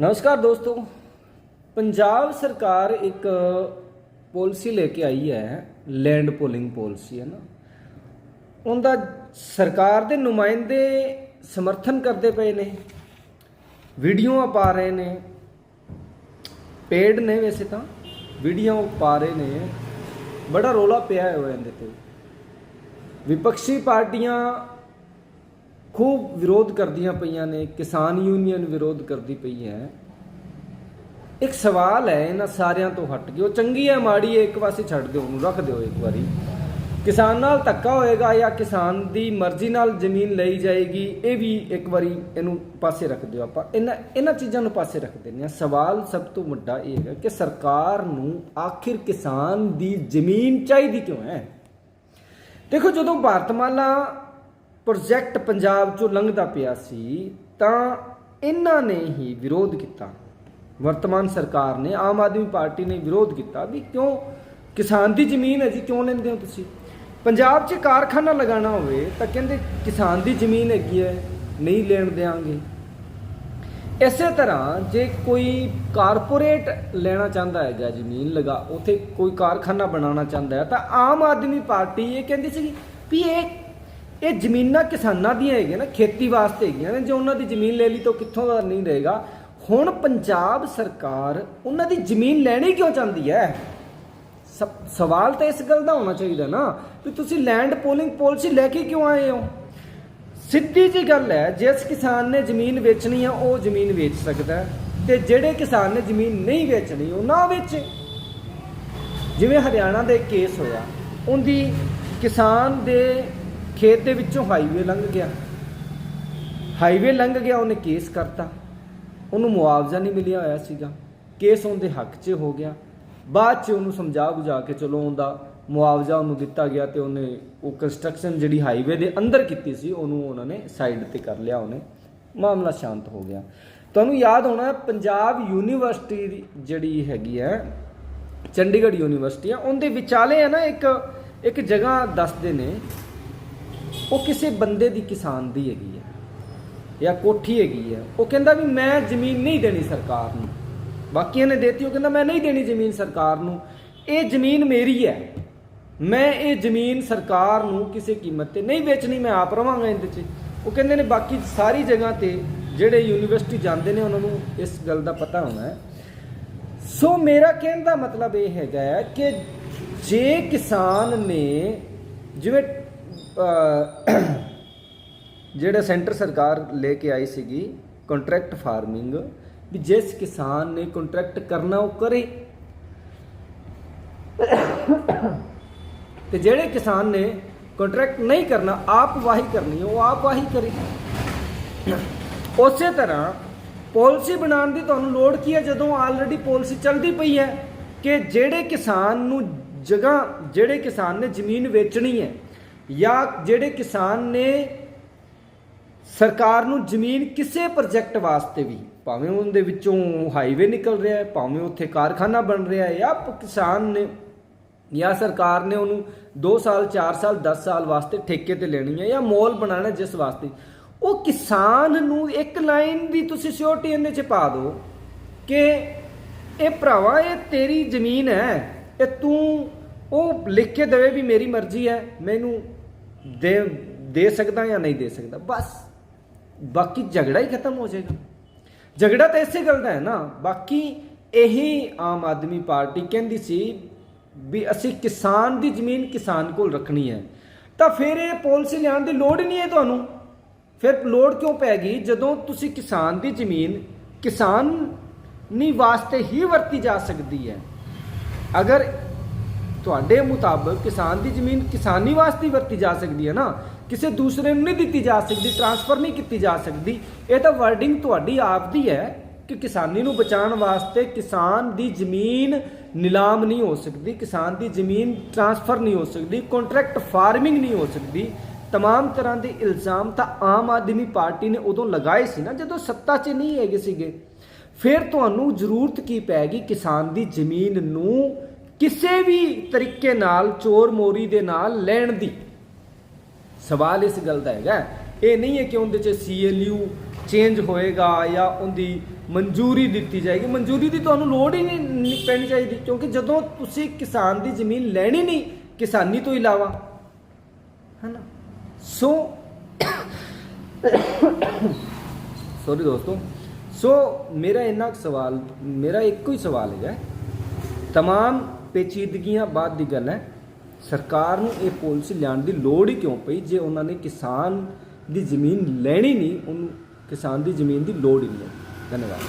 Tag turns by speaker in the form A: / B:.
A: ਨਮਸਕਾਰ ਦੋਸਤੋ। ਪੰਜਾਬ ਸਰਕਾਰ ਇੱਕ ਪਾਲਿਸੀ ਲੈ ਕੇ ਆਈ ਹੈ, ਲੈਂਡ ਪੋਲਿੰਗ ਪਾਲਿਸੀ, ਹੈ ਨਾ। ਉਹਦਾ ਸਰਕਾਰ ਦੇ ਨੁਮਾਇੰਦੇ ਸਮਰਥਨ ਕਰਦੇ ਪਏ ਨੇ। ਵੀਡੀਓਆਂ ਪਾ ਰਹੇ ਨੇ। ਪੇਡ ਨੇ ਵੈਸੇ ਤਾਂ। ਵੀਡੀਓ ਪਾ ਰਹੇ ਨੇ। ਬੜਾ ਰੋਲਾ ਪਿਆ ਹੋਇਆ ਇਹਦੇ ਤੇ। ਵਿਪਕਸ਼ੀ ਪਾਰਟੀਆਂ ਖੂਬ ਵਿਰੋਧ ਕਰਦੀਆਂ ਪਈਆਂ ਨੇ, ਕਿਸਾਨ ਯੂਨੀਅਨ ਵਿਰੋਧ ਕਰਦੀ ਪਈ ਹੈ। ਇੱਕ ਸਵਾਲ ਹੈ, ਇਹਨਾਂ ਸਾਰਿਆਂ ਤੋਂ ਹਟ ਕੇ। ਉਹ ਚੰਗੀ ਹੈ, ਮਾੜੀ ਹੈ, ਇੱਕ ਪਾਸੇ ਛੱਡ ਦਿਓ, ਉਹਨੂੰ ਰੱਖ ਦਿਓ ਇੱਕ ਵਾਰੀ। ਕਿਸਾਨ ਨਾਲ ਧੱਕਾ ਹੋਏਗਾ ਜਾਂ ਕਿਸਾਨ ਦੀ ਮਰਜ਼ੀ ਨਾਲ ਜ਼ਮੀਨ ਲਈ ਜਾਏਗੀ, ਇਹ ਵੀ ਇੱਕ ਵਾਰੀ ਇਹਨੂੰ ਪਾਸੇ ਰੱਖ ਦਿਓ ਆਪਾਂ। ਇਹਨਾਂ ਇਹਨਾਂ ਚੀਜ਼ਾਂ ਨੂੰ ਪਾਸੇ ਰੱਖ ਦਿੰਦੇ ਹਾਂ। ਸਵਾਲ ਸਭ ਤੋਂ ਵੱਡਾ ਇਹ ਹੈਗਾ ਕਿ ਸਰਕਾਰ ਨੂੰ ਆਖਿਰ ਕਿਸਾਨ ਦੀ ਜ਼ਮੀਨ ਚਾਹੀਦੀ ਕਿਉਂ ਹੈ? ਦੇਖੋ, ਜਦੋਂ ਭਾਰਤਮਾਲਾ ਪ੍ਰੋਜੈਕਟ ਪੰਜਾਬ ਚੋਂ ਲੰਘਦਾ ਪਿਆ ਸੀ, ਤਾਂ ਇਹਨਾਂ ਨੇ ਹੀ ਵਿਰੋਧ ਕੀਤਾ। ਵਰਤਮਾਨ ਸਰਕਾਰ ਨੇ ਆਮ ਆਦਮੀ ਪਾਰਟੀ ਨੇ ਵਿਰੋਧ ਕੀਤਾ ਵੀ ਕਿਉਂ? ਕਿਸਾਨ ਦੀ ਜ਼ਮੀਨ ਹੈ ਜੀ, ਕਿਉਂ ਲੈਂਦੇ ਹੋ ਤੁਸੀਂ? ਪੰਜਾਬ 'ਚ ਕਾਰਖਾਨਾ ਲਗਾਉਣਾ ਹੋਵੇ ਤਾਂ ਕਹਿੰਦੇ ਕਿਸਾਨ ਦੀ ਜ਼ਮੀਨ ਹੈਗੀ ਹੈ, ਨਹੀਂ ਲੈਣ ਦੇਾਂਗੇ ਇਸੇ ਤਰ੍ਹਾਂ ਜੇ ਕੋਈ ਕਾਰਪੋਰੇਟ ਲੈਣਾ ਚਾਹੁੰਦਾ ਹੈਗਾ ਜ਼ਮੀਨ ਲਗਾ, ਉਥੇ ਕੋਈ ਕਾਰਖਾਨਾ ਬਣਾਉਣਾ ਚਾਹੁੰਦਾ ਹੈ, ਤਾਂ ਆਮ ਆਦਮੀ ਪਾਰਟੀ ਇਹ ਕਹਿੰਦੀ ਸੀ ਵੀ ਇਹ ਇਹ ਜ਼ਮੀਨਾਂ ਕਿਸਾਨਾਂ ਦੀਆਂ ਹੈਗੀਆਂ ਨਾ, ਖੇਤੀ ਵਾਸਤੇ ਹੈਗੀਆਂ ਨੇ, ਜੇ ਉਹਨਾਂ ਦੀ ਜ਼ਮੀਨ ਲੈ ਲਈ ਤਾਂ ਕਿੱਥੋਂ ਦਾ ਨਹੀਂ ਰਹੇਗਾ। ਹੁਣ ਪੰਜਾਬ ਸਰਕਾਰ ਉਹਨਾਂ ਦੀ ਜ਼ਮੀਨ ਲੈਣੀ ਕਿਉਂ ਚਾਹੁੰਦੀ ਹੈ? ਸਭ- ਸਵਾਲ ਤਾਂ ਇਸ ਗੱਲ ਦਾ ਹੋਣਾ ਚਾਹੀਦਾ ਨਾ, ਵੀ ਤੁਸੀਂ ਲੈਂਡ ਪੋਲਿੰਗ ਪਾਲਿਸੀ ਲੈ ਕੇ ਕਿਉਂ ਆਏ ਹੋ? ਸਿੱਧੀ ਜੀ ਗੱਲ ਹੈ, ਜਿਸ ਕਿਸਾਨ ਨੇ ਜ਼ਮੀਨ ਵੇਚਣੀ ਆ ਉਹ ਜ਼ਮੀਨ ਵੇਚ ਸਕਦਾ ਹੈ। ਤੇ ਜਿਹੜੇ ਕਿਸਾਨ ਨੇ ਜ਼ਮੀਨ ਨਹੀਂ ਵੇਚਣੀ ਉਹ ਨਾ ਵੇਚੇ ਜਿਵੇਂ ਹਰਿਆਣਾ ਦੇ ਕੇਸ ਹੋਇਆ, ਉਹਦੀ ਕਿਸਾਨ ਦੇ ਖੇਤ ਦੇ ਵਿੱਚੋਂ ਹਾਈਵੇ ਲੰਘ ਗਿਆ। ਹਾਈਵੇ ਲੰਘ ਗਿਆ, ਉਹਨੇ ਕੇਸ ਕਰਤਾ। ਉਹਨੂੰ ਮੁਆਵਜ਼ਾ ਨਹੀਂ ਮਿਲਿਆ ਹੋਇਆ ਸੀਗਾ। ਕੇਸ ਉਹਦੇ ਹੱਕ 'ਚ ਹੋ ਗਿਆ। ਬਾਅਦ 'ਚ ਉਹਨੂੰ ਸਮਝਾ ਬੁਝਾ ਕੇ ਚਲੋ ਉਹਦਾ ਮੁਆਵਜ਼ਾ ਉਹਨੂੰ ਦਿੱਤਾ ਗਿਆ ਤੇ ਉਹਨੇ ਉਹ ਕੰਸਟਰਕਸ਼ਨ ਜਿਹੜੀ ਹਾਈਵੇ ਦੇ ਅੰਦਰ ਕੀਤੀ ਸੀ, ਉਹਨੂੰ ਉਹਨਾਂ ਨੇ ਸਾਈਡ ਤੇ ਕਰ ਲਿਆ, ਉਹਨੇ ਮਾਮਲਾ ਸ਼ਾਂਤ ਹੋ ਗਿਆ। ਤੁਹਾਨੂੰ ਯਾਦ ਹੋਣਾ, ਪੰਜਾਬ ਯੂਨੀਵਰਸਿਟੀ ਜਿਹੜੀ ਹੈਗੀ ਹੈ, ਚੰਡੀਗੜ੍ਹ ਯੂਨੀਵਰਸਿਟੀ ਆ, ਉਹਦੇ ਵਿਚਾਲੇ ਹੈ ਨਾ ਇੱਕ ਇੱਕ ਜਗ੍ਹਾ ਦੱਸਦੇ ਨੇ ਉਹ ਕਿਸੇ ਬੰਦੇ ਦੀ ਕਿਸਾਨ ਦੀ ਹੈਗੀ ਹੈ ਜਾਂ ਕੋਠੀ ਹੈਗੀ ਹੈ ਉਹ ਕਹਿੰਦਾ ਵੀ ਮੈਂ ਜ਼ਮੀਨ ਨਹੀਂ ਦੇਣੀ ਸਰਕਾਰ ਨੂੰ। ਬਾਕੀਆਂ ਨੇ ਦੇਤੀ, ਉਹ ਕਹਿੰਦਾ ਮੈਂ ਨਹੀਂ ਦੇਣੀ ਜ਼ਮੀਨ ਸਰਕਾਰ ਨੂੰ। ਇਹ ਜ਼ਮੀਨ ਮੇਰੀ ਹੈ। ਮੈਂ ਇਹ ਜ਼ਮੀਨ ਸਰਕਾਰ ਨੂੰ ਕਿਸੇ ਕੀਮਤ ਤੇ ਨਹੀਂ ਵੇਚਣੀ, ਮੈਂ ਆਪ ਰਵਾਂਗਾ ਇਹਦੇ 'ਚ। ਉਹ ਕਹਿੰਦੇ ਨੇ ਬਾਕੀ ਸਾਰੀ ਜਗ੍ਹਾ ਤੇ ਜਿਹੜੇ ਯੂਨੀਵਰਸਿਟੀ ਜਾਂਦੇ ਨੇ, ਉਹਨਾਂ ਨੂੰ ਇਸ ਗੱਲ ਦਾ ਪਤਾ ਹੋਣਾ ਹੈ। ਸੋ ਮੇਰਾ ਕਹਿਣ ਦਾ ਮਤਲਬ ਇਹ ਹੈਗਾ ਹੈ ਕਿ ਜੇ ਕਿਸਾਨ ਨੇ ਜਿਵੇਂ ਜਿਹੜਾ ਸੈਂਟਰ ਸਰਕਾਰ ਲੈ ਕੇ ਆਈ ਸੀਗੀ ਕੰਟਰੈਕਟ ਫਾਰਮਿੰਗ, ਵੀ ਜਿਸ ਕਿਸਾਨ ਨੇ ਕੰਟਰੈਕਟ ਕਰਨਾ ਉਹ ਕਰੇ। ਤੇ ਜਿਹੜੇ ਕਿਸਾਨ ਨੇ ਕੰਟਰੈਕਟ ਨਹੀਂ ਕਰਨਾ, ਆਪ ਵਾਹੀ ਕਰਨੀ, ਉਹ ਆਪ ਵਾਹੀ ਕਰੇ। ਉਸੇ ਤਰ੍ਹਾਂ ਪਾਲਿਸੀ ਬਣਾਉਣ ਦੀ ਤੁਹਾਨੂੰ ਲੋੜ ਕੀ ਹੈ? ਜਦੋਂ ਆਲਰੇਡੀ ਪਾਲਿਸੀ ਚੱਲਦੀ ਪਈ ਹੈ ਕਿ ਜਿਹੜੇ ਕਿਸਾਨ ਨੂੰ ਜਗ੍ਹਾ, ਜਿਹੜੇ ਕਿਸਾਨ ਨੇ ਜ਼ਮੀਨ ਵੇਚਣੀ ਹੈ ਜਾਂ ਜਿਹੜੇ ਕਿਸਾਨ ਨੇ ਸਰਕਾਰ ਨੂੰ ਜ਼ਮੀਨ ਕਿਸੇ ਪ੍ਰੋਜੈਕਟ ਵਾਸਤੇ ਵੀ, ਭਾਵੇਂ ਉਹਦੇ ਵਿੱਚੋਂ ਹਾਈਵੇ ਨਿਕਲ ਰਿਹਾ ਹੈ, ਭਾਵੇਂ ਉੱਥੇ ਕਾਰਖਾਨਾ ਬਣ ਰਿਹਾ ਹੈ, ਜਾਂ ਕਿਸਾਨ ਨੇ ਜਾਂ ਸਰਕਾਰ ਨੇ ਉਹਨੂੰ 2 ਸਾਲ 4 ਸਾਲ 10 ਸਾਲ ਵਾਸਤੇ ਠੇਕੇ ਤੇ ਲੈਣੀ ਹੈ ਜਾਂ ਮੋਲ ਬਣਾਉਣਾ ਜਿਸ ਵਾਸਤੇ, ਉਹ ਕਿਸਾਨ ਨੂੰ ਇੱਕ ਲਾਈਨ ਦੀ ਤੁਸੀਂ ਸਿਓਰਟੀ ਇਹਦੇ ਚ ਪਾ ਦਿਓ ਕਿ ਇਹ ਭਰਾਵਾ, ਇਹ ਤੇਰੀ ਜ਼ਮੀਨ ਹੈ, ਇਹ ਤੂੰ ਉਹ ਲਿਖ ਕੇ ਦੇਵੇ ਵੀ ਮੇਰੀ ਮਰਜ਼ੀ ਹੈ, ਮੈਨੂੰ ਦੇ ਦੇ ਸਕਦਾ ਜਾਂ ਨਹੀਂ ਦੇ ਸਕਦਾ? ਬਸ। ਬਾਕੀ ਝਗੜਾ ਹੀ ਖਤਮ ਹੋ ਜਾਏਗਾ। ਝਗੜਾ ਤਾਂ ਇਸੇ ਗੱਲ ਦਾ ਹੈ ਨਾ। ਬਾਕੀ ਇਹੀ ਆਮ ਆਦਮੀ ਪਾਰਟੀ ਕਹਿੰਦੀ ਸੀ ਵੀ ਅਸੀਂ ਕਿਸਾਨ ਦੀ ਜ਼ਮੀਨ ਕਿਸਾਨ ਕੋਲ ਰੱਖਣੀ ਹੈ। ਤਾਂ ਫਿਰ ਇਹ ਪਾਲਿਸੀ ਲਿਆਉਣ ਦੀ ਲੋੜ ਹੀ ਨਹੀਂ ਹੈ ਤੁਹਾਨੂੰ। ਫਿਰ ਲੋੜ ਕਿਉਂ ਪੈ ਗਈ? ਜਦੋਂ ਤੁਸੀਂ ਕਿਸਾਨ ਦੀ ਜ਼ਮੀਨ ਕਿਸਾਨੀ ਵਾਸਤੇ ਹੀ ਵਰਤੀ ਜਾ ਸਕਦੀ ਹੈ। ਅਗਰ ਤੁਹਾਡੇ ਮੁਤਾਬਕ ਕਿਸਾਨ ਦੀ ਜ਼ਮੀਨ ਕਿਸਾਨੀ ਵਾਸਤੇ ਹੀ ਵਰਤੀ ਜਾ ਸਕਦੀ ਹੈ ਨਾ ਕਿਸੇ ਦੂਸਰੇ ਨੂੰ ਨਹੀਂ ਦਿੱਤੀ ਜਾ ਸਕਦੀ ਟ੍ਰਾਂਸਫਰ ਨਹੀਂ ਕੀਤੀ ਜਾ ਸਕਦੀ ਇਹ ਤਾਂ ਵਰਡਿੰਗ ਤੁਹਾਡੀ ਆਪ ਦੀ ਹੈ ਕਿ ਕਿਸਾਨੀ ਨੂੰ ਬਚਾਉਣ ਵਾਸਤੇ ਕਿਸਾਨ ਦੀ ਜ਼ਮੀਨ ਨਿਲਾਮ ਨਹੀਂ ਹੋ ਸਕਦੀ ਕਿਸਾਨ ਦੀ ਜ਼ਮੀਨ ਟ੍ਰਾਂਸਫਰ ਨਹੀਂ ਹੋ ਸਕਦੀ ਕੰਟਰੈਕਟ ਫਾਰਮਿੰਗ ਨਹੀਂ ਹੋ ਸਕਦੀ तमाम ਤਰ੍ਹਾਂ ਦੇ ਇਲਜ਼ਾਮ ਤਾਂ ਆਮ ਆਦਮੀ ਪਾਰਟੀ ਨੇ ਉਦੋਂ ਲਗਾਏ ਸੀ ਨਾ ਜਦੋਂ ਸੱਤਾ 'ਚ ਨਹੀਂ ਹੈਗੇ ਸੀਗੇ ਫਿਰ ਤੁਹਾਨੂੰ ਜ਼ਰੂਰਤ ਕੀ ਪੈ ਗਈ ਕਿਸਾਨ ਦੀ ਜ਼ਮੀਨ ਨੂੰ ਕਿਸੇ ਵੀ ਤਰੀਕੇ ਨਾਲ ਚੋਰ ਮੋਰੀ ਦੇ ਨਾਲ ਲੈਣ ਦੀ ਸਵਾਲ ਇਸ ਗੱਲ ਦਾ ਹੈਗਾ ਇਹ ਨਹੀਂ ਹੈ ਕਿ ਉਹਦੇ 'ਚ ਸੀਐਲਯੂ ਚੇਂਜ ਹੋਏਗਾ ਜਾਂ ਉਹਦੀ ਮਨਜ਼ੂਰੀ ਦਿੱਤੀ ਜਾਏਗੀ ਮਨਜ਼ੂਰੀ ਦੀ ਤੁਹਾਨੂੰ ਲੋੜ ਹੀ ਨਹੀਂ ਨਹੀਂ ਪੈਣੀ ਚਾਹੀਦੀ ਕਿਉਂਕਿ ਜਦੋਂ ਤੁਸੀਂ ਕਿਸਾਨ ਦੀ ਜ਼ਮੀਨ ਲੈਣੀ ਨਹੀਂ ਕਿਸਾਨੀ ਤੋਂ ਇਲਾਵਾ ਹੈਨਾ ਸੋ ਸੌਰੀ ਦੋਸਤੋ ਸੋ ਮੇਰਾ ਇੰਨਾ ਕੁ ਸਵਾਲ ਮੇਰਾ ਇੱਕੋ ਹੀ ਸਵਾਲ ਹੈਗਾ तमाम ਪੇਚੀਦਗੀਆਂ ਬਾਅਦ ਦੀ ਗੱਲ ਹੈ। ਸਰਕਾਰ ਨੂੰ ਇਹ ਪਾਲਿਸੀ ਲਿਆਉਣ ਦੀ ਲੋੜ ਹੀ ਕਿਉਂ ਪਈ? ਜੇ ਉਹਨਾਂ ਨੇ ਕਿਸਾਨ ਦੀ ਜ਼ਮੀਨ ਲੈਣੀ ਨਹੀਂ, ਉਹਨੂੰ ਕਿਸਾਨ ਦੀ ਜ਼ਮੀਨ ਦੀ ਲੋੜ ਹੀ ਨਹੀਂ ਹੈ। ਧੰਨਵਾਦ।